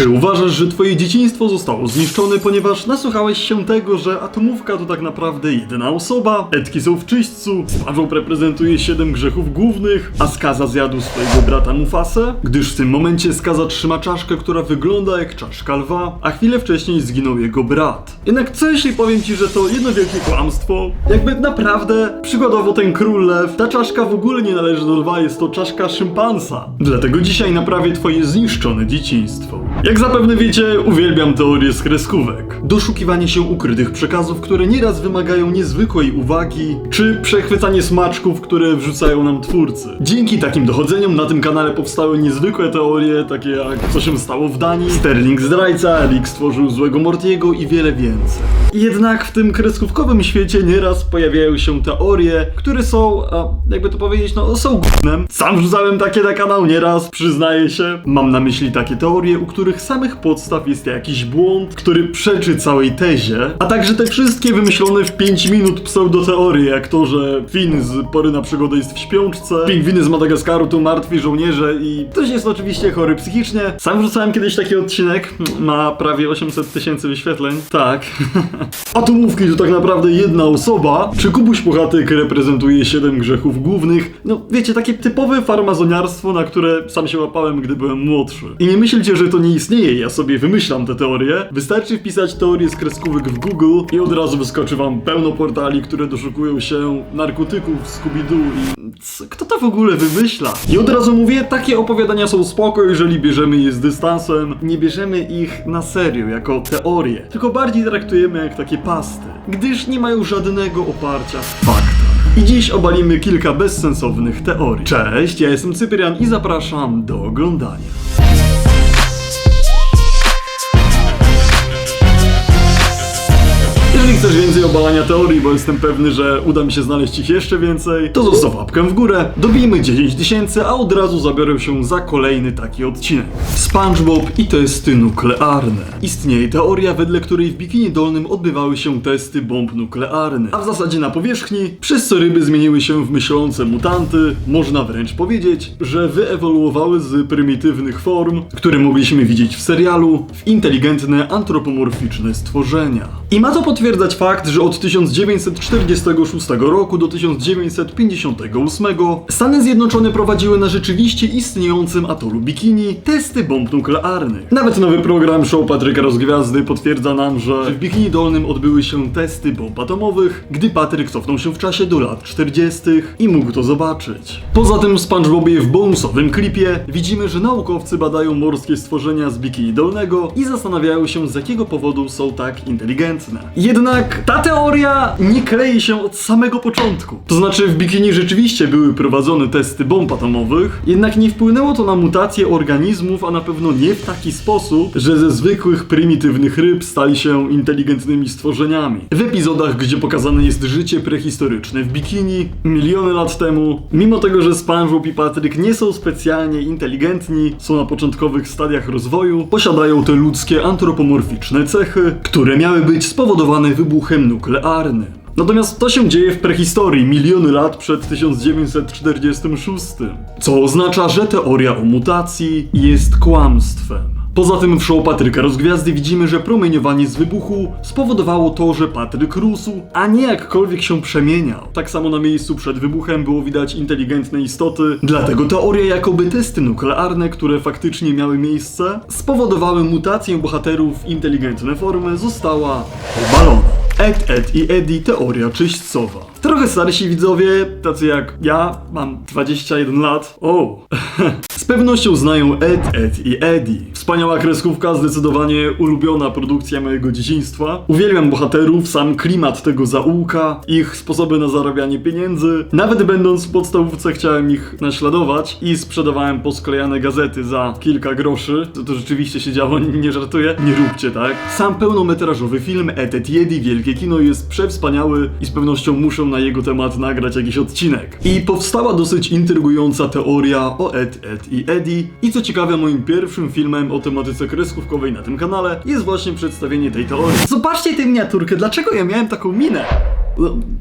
Czy uważasz, że twoje dzieciństwo zostało zniszczone, ponieważ nasłuchałeś się tego, że atomówka to tak naprawdę jedyna osoba, Edki są w czyśćcu, SpongeBob reprezentuje 7 grzechów głównych, a Skaza zjadł swojego brata Mufasę? Gdyż w tym momencie Skaza trzyma czaszkę, która wygląda jak czaszka lwa, a chwilę wcześniej zginął jego brat. Jednak co jeśli powiem ci, że to jedno wielkie kłamstwo? Jakby naprawdę, przykładowo ten król lew, ta czaszka w ogóle nie należy do lwa, jest to czaszka szympansa. Dlatego dzisiaj naprawię twoje zniszczone dzieciństwo. Jak zapewne wiecie, uwielbiam teorię z kreskówek. Doszukiwanie się ukrytych przekazów, które nieraz wymagają niezwykłej uwagi, czy przechwycanie smaczków, które wrzucają nam twórcy. Dzięki takim dochodzeniom na tym kanale powstały niezwykłe teorie, takie jak co się stało w Danii, Sterling zdrajca, Rick stworzył złego Mortiego i wiele więcej. Jednak w tym kreskówkowym świecie nieraz pojawiają się teorie, które są, a, jakby to powiedzieć, no są gównem. Sam wrzucałem takie na kanał nieraz, przyznaję się. Mam na myśli takie teorie, u których samych podstaw jest jakiś błąd, który przeczy całej tezie, a także te wszystkie wymyślone w 5 minut pseudoteorie, jak to, że Finn z Pory na Przygodę jest w śpiączce, pingwiny z Madagaskaru to martwi żołnierze i ktoś jest oczywiście chory psychicznie. Sam wrzucałem kiedyś taki odcinek, ma prawie 800 tysięcy wyświetleń. Tak. Atomówki to tak naprawdę jedna osoba. Czy Kubuś Puchatyk reprezentuje 7 grzechów głównych? No wiecie, takie typowe farmazoniarstwo, na które sam się łapałem, gdy byłem młodszy. I nie myślcie, że to nie istnieje, ja sobie wymyślam te teorie. Wystarczy wpisać teorię z kreskówek w Google i od razu wyskoczy wam pełno portali, które doszukują się narkotyków, Scooby-Doo i... Kto to w ogóle wymyśla? I od razu mówię, takie opowiadania są spoko, jeżeli bierzemy je z dystansem. Nie bierzemy ich na serio, jako teorie, tylko bardziej traktujemy jak takie pasty, gdyż nie mają żadnego oparcia w faktach. I dziś obalimy kilka bezsensownych teorii. Cześć, ja jestem Cyprian i zapraszam do oglądania. Jeżeli chcesz więcej obalania teorii, bo jestem pewny, że uda mi się znaleźć ich jeszcze więcej, to zostaw łapkę w górę, dobijmy 10 tysięcy, a od razu zabiorę się za kolejny taki odcinek. SpongeBob i testy nuklearne. Istnieje teoria, wedle której w Bikini Dolnym odbywały się testy bomb nuklearnych, a w zasadzie na powierzchni, przez co ryby zmieniły się w myślące mutanty, można wręcz powiedzieć, że wyewoluowały z prymitywnych form, które mogliśmy widzieć w serialu, w inteligentne, antropomorficzne stworzenia. I ma to potwierdzać fakt, że od 1946 roku do 1958 Stany Zjednoczone prowadziły na rzeczywiście istniejącym atolu Bikini testy bomb nuklearnych. Nawet nowy program Show Patryka Rozgwiazdy potwierdza nam, że w Bikini Dolnym odbyły się testy bomb atomowych, gdy Patryk cofnął się w czasie do lat 40. i mógł to zobaczyć. Poza tym w SpongeBobie w bonusowym klipie widzimy, że naukowcy badają morskie stworzenia z Bikini Dolnego i zastanawiają się z jakiego powodu są tak inteligentne. Jednak ta teoria nie klei się od samego początku. To znaczy w Bikini rzeczywiście były prowadzone testy bomb atomowych, jednak nie wpłynęło to na mutację organizmów, a na pewno nie w taki sposób, że ze zwykłych prymitywnych ryb stali się inteligentnymi stworzeniami. W epizodach, gdzie pokazane jest życie prehistoryczne w Bikini, miliony lat temu, mimo tego, że SpongeBob i Patrick nie są specjalnie inteligentni, są na początkowych stadiach rozwoju, posiadają te ludzkie antropomorficzne cechy, które miały być spowodowane wybuchem nuklearnym. Natomiast to się dzieje w prehistorii, miliony lat przed 1946, co oznacza, że teoria o mutacji jest kłamstwem. Poza tym w show Patryka Rozgwiazdy widzimy, że promieniowanie z wybuchu spowodowało to, że Patryk rósł, a nie jakkolwiek się przemieniał. Tak samo na miejscu przed wybuchem było widać inteligentne istoty, dlatego teoria jakoby testy nuklearne, które faktycznie miały miejsce, spowodowały mutację bohaterów w inteligentne formy, została obalona. Ed, Ed i Eddie teoria czyśćcowa. Trochę starsi widzowie, tacy jak ja, mam 21 lat. O! Z pewnością znają Ed, Ed i Eddie. Wspaniała kreskówka, zdecydowanie ulubiona produkcja mojego dzieciństwa. Uwielbiam bohaterów, sam klimat tego zaułka, ich sposoby na zarabianie pieniędzy. Nawet będąc w podstawówce chciałem ich naśladować i sprzedawałem posklejane gazety za kilka groszy. To, to rzeczywiście się działo, nie żartuję. Nie róbcie tak. Sam pełnometrażowy film Ed, Ed i Eddie Wielkie Kino jest przewspaniały i z pewnością muszę na jego temat nagrać jakiś odcinek. I powstała dosyć intrygująca teoria o Ed, Ed i Eddie. I co ciekawe, moim pierwszym filmem o tematyce kreskówkowej na tym kanale jest właśnie przedstawienie tej teorii. Zobaczcie tę miniaturkę, dlaczego ja miałem taką minę?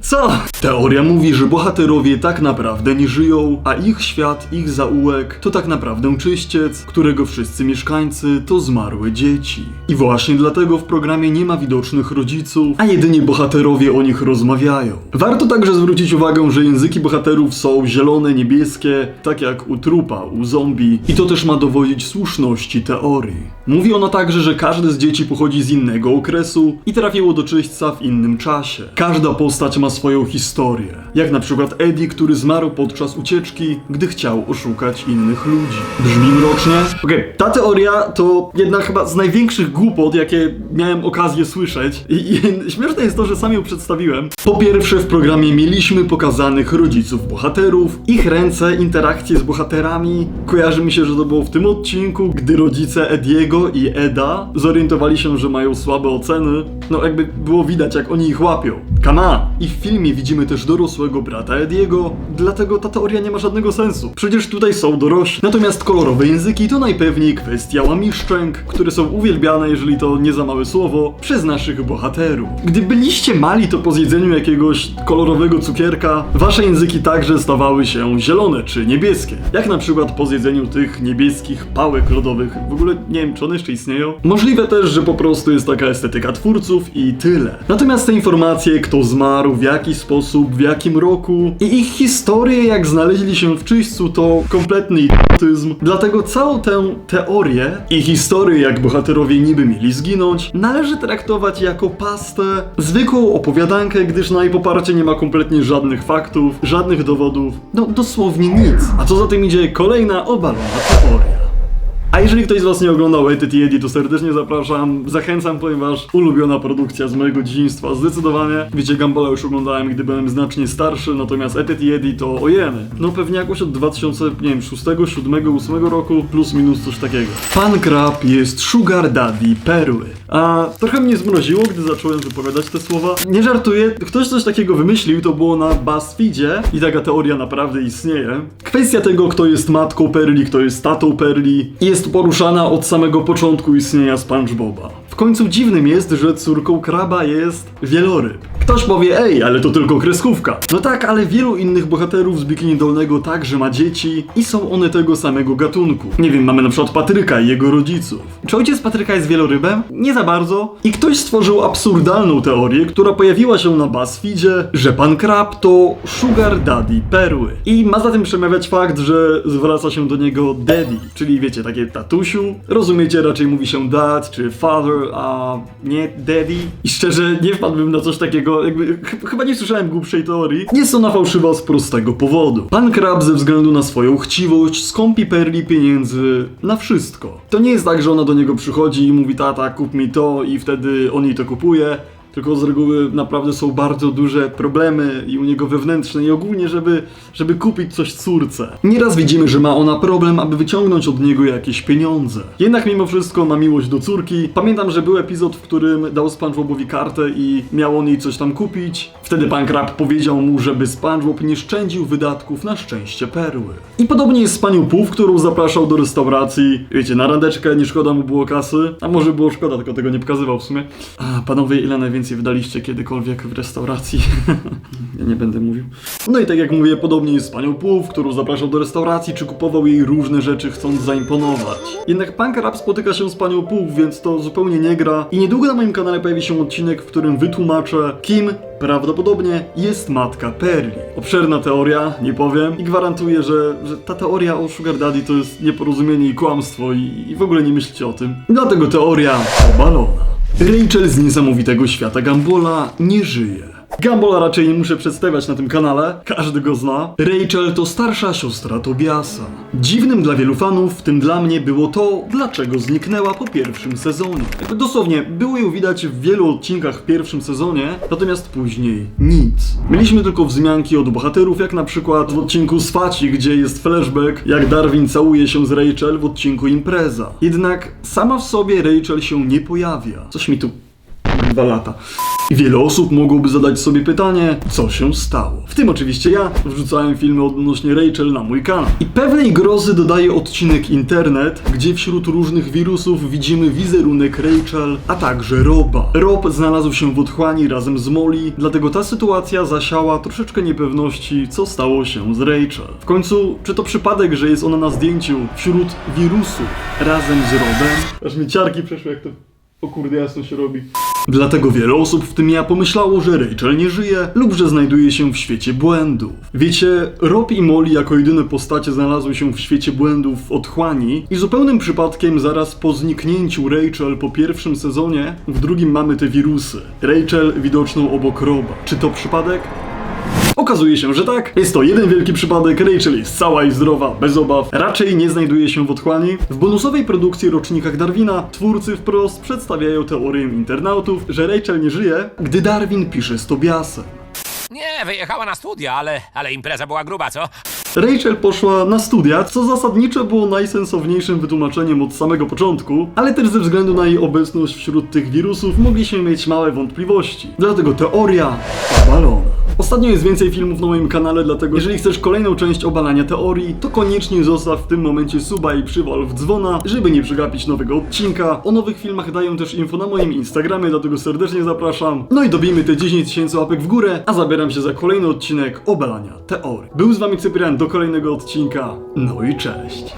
Co? Teoria mówi, że bohaterowie tak naprawdę nie żyją, a ich świat, ich zaułek to tak naprawdę czyściec, którego wszyscy mieszkańcy to zmarłe dzieci. I właśnie dlatego w programie nie ma widocznych rodziców, a jedynie bohaterowie o nich rozmawiają. Warto także zwrócić uwagę, że języki bohaterów są zielone, niebieskie, tak jak u trupa, u zombie, i to też ma dowodzić słuszności teorii. Mówi ona także, że każde z dzieci pochodzi z innego okresu i trafiło do czyśćca w innym czasie. Każda postać ma swoją historię. Jak na przykład Eddie, który zmarł podczas ucieczki, gdy chciał oszukać innych ludzi. Brzmi mrocznie? Okej, ta teoria to jedna chyba z największych głupot, jakie miałem okazję słyszeć. I, I śmieszne jest to, że sam ją przedstawiłem. Po pierwsze, w programie mieliśmy pokazanych rodziców bohaterów, ich ręce, interakcje z bohaterami. Kojarzy mi się, że to było w tym odcinku, gdy rodzice Ediego i Eda zorientowali się, że mają słabe oceny. No jakby było widać, jak oni ich łapią. Kama! I w filmie widzimy też dorosłego brata Ediego, dlatego ta teoria nie ma żadnego sensu. Przecież tutaj są dorośli. Natomiast kolorowe języki to najpewniej kwestia łamiszczęk, które są uwielbiane, jeżeli to nie za małe słowo, przez naszych bohaterów. Gdy byliście mali, to po zjedzeniu jakiegoś kolorowego cukierka, wasze języki także stawały się zielone czy niebieskie. Jak na przykład po zjedzeniu tych niebieskich pałek lodowych. W ogóle nie wiem, czy one jeszcze istnieją. Możliwe też, że po prostu jest taka estetyka twórców i tyle. Natomiast te informacje, kto zmarł, w jaki sposób, w jakim roku i ich historie, jak znaleźli się w czyśćcu, to kompletny idiotyzm. Dlatego całą tę teorię i historię, jak bohaterowie niby mieli zginąć, należy traktować jako pastę, zwykłą opowiadankę, gdyż na jej poparcie nie ma kompletnie żadnych faktów, żadnych dowodów, no dosłownie nic. A co za tym idzie, kolejna obalona teoria. A jeżeli ktoś z Was nie oglądał Etyt i Eddie, to serdecznie zapraszam, zachęcam, ponieważ ulubiona produkcja z mojego dzieciństwa, zdecydowanie. Wiecie, Gumballa już oglądałem, gdy byłem znacznie starszy, natomiast Etyt i Eddie to ojeny. No pewnie jakoś od 2006, 7, 8 roku, plus minus coś takiego. Pan Krab jest sugar daddy perły. A trochę mnie zmroziło, gdy zacząłem wypowiadać te słowa. Nie żartuję, ktoś coś takiego wymyślił, to było na BuzzFeedzie i taka teoria naprawdę istnieje. Kwestia tego, kto jest matką Perli, kto jest tatą Perli, jest poruszana od samego początku istnienia SpongeBoba. W końcu dziwnym jest, że córką kraba jest wieloryb. Ktoś powie, ej, ale to tylko kreskówka. No tak, ale wielu innych bohaterów z Bikini Dolnego także ma dzieci i są one tego samego gatunku. Nie wiem, mamy na przykład Patryka i jego rodziców. Czy ojciec Patryka jest wielorybem? Nie za bardzo. I ktoś stworzył absurdalną teorię, która pojawiła się na BuzzFeedzie, że pan Krab to Sugar Daddy Perły. I ma za tym przemawiać fakt, że zwraca się do niego Daddy, czyli wiecie, takie tatusiu. Rozumiecie, raczej mówi się dad czy father, a nie daddy. I szczerze, nie wpadłbym na coś takiego, jakby ch- chyba nie słyszałem głupszej teorii. Jest ona fałszywa z prostego powodu. Pan Krab ze względu na swoją chciwość skąpi Perli pieniędzy na wszystko. To nie jest tak, że ona do niego przychodzi i mówi tata kup mi to i wtedy on jej to kupuje. Tylko z reguły naprawdę są bardzo duże problemy i u niego wewnętrzne i ogólnie, żeby, żeby kupić coś córce. Nieraz widzimy, że ma ona problem, aby wyciągnąć od niego jakieś pieniądze. Jednak mimo wszystko ma miłość do córki. Pamiętam, że był epizod, w którym dał SpongeBobowi kartę i miał on jej coś tam kupić. Wtedy pan Krab powiedział mu, żeby SpongeBob nie szczędził wydatków na szczęście perły. I podobnie jest z panią Puf, którą zapraszał do restauracji. Wiecie, na randeczkę nie szkoda mu było kasy. A może było szkoda, tylko tego nie pokazywał w sumie. A, panowie, ile najwięcej wydaliście kiedykolwiek w restauracji? ja nie będę mówił. No i tak jak mówię, podobnie jest z panią Puf, którą zapraszał do restauracji, czy kupował jej różne rzeczy, chcąc zaimponować. Jednak pan Krab spotyka się z panią Puf, więc to zupełnie nie gra. I niedługo na moim kanale pojawi się odcinek, w którym wytłumaczę, kim prawdopodobnie jest matka Perli. Obszerna teoria, nie powiem, i gwarantuję, że, że ta teoria o Sugar Daddy to jest nieporozumienie i kłamstwo i, i w ogóle nie myślcie o tym. Dlatego teoria obalona. Rachel z niesamowitego świata Gambola nie żyje. Gambola raczej nie muszę przedstawiać na tym kanale, każdy go zna. Rachel to starsza siostra Tobiasa. Dziwnym dla wielu fanów, w tym dla mnie, było to, dlaczego zniknęła po pierwszym sezonie. Dosłownie, było ją widać w wielu odcinkach w pierwszym sezonie, natomiast później nic. Mieliśmy tylko wzmianki od bohaterów, jak na przykład w odcinku z Faci, gdzie jest flashback, jak Darwin całuje się z Rachel w odcinku Impreza. Jednak sama w sobie Rachel się nie pojawia. Coś mi tu dwa lata. I wiele osób mogłoby zadać sobie pytanie, co się stało. W tym oczywiście ja wrzucałem filmy odnośnie Rachel na mój kanał. I pewnej grozy dodaje odcinek internet, gdzie wśród różnych wirusów widzimy wizerunek Rachel, a także Roba. Rob znalazł się w otchłani razem z Molly, dlatego ta sytuacja zasiała troszeczkę niepewności, co stało się z Rachel. W końcu, czy to przypadek, że jest ona na zdjęciu wśród wirusów razem z Robem? Aż mi ciarki przeszły, jak to o kurde jasno się robi. Dlatego wiele osób, w tym ja, pomyślało, że Rachel nie żyje lub że znajduje się w świecie błędów. Wiecie, Rob i Molly jako jedyne postacie znalazły się w świecie błędów w otchłani i zupełnym przypadkiem zaraz po zniknięciu Rachel po pierwszym sezonie, w drugim mamy te wirusy. Rachel widoczną obok Roba. Czy to przypadek? Okazuje się, że tak. Jest to jeden wielki przypadek. Rachel jest cała i zdrowa, bez obaw. Raczej nie znajduje się w otchłani. W bonusowej produkcji Rocznikach Darwina twórcy wprost przedstawiają teorię internautów, że Rachel nie żyje, gdy Darwin pisze z Tobiasem. Nie, wyjechała na studia, ale, ale impreza była gruba, co? Rachel poszła na studia, co zasadniczo było najsensowniejszym wytłumaczeniem od samego początku, ale też ze względu na jej obecność wśród tych wirusów mogliśmy mieć małe wątpliwości. Dlatego teoria obalona. Ostatnio jest więcej filmów na moim kanale, dlatego jeżeli chcesz kolejną część obalania teorii, to koniecznie zostaw w tym momencie suba i przywal w dzwona, żeby nie przegapić nowego odcinka. O nowych filmach daję też info na moim Instagramie, dlatego serdecznie zapraszam. No i dobijmy te 10 tysięcy łapek w górę, a zabieram się za kolejny odcinek obalania teorii. Był z wami Cyprian do kolejnego odcinka, no i cześć.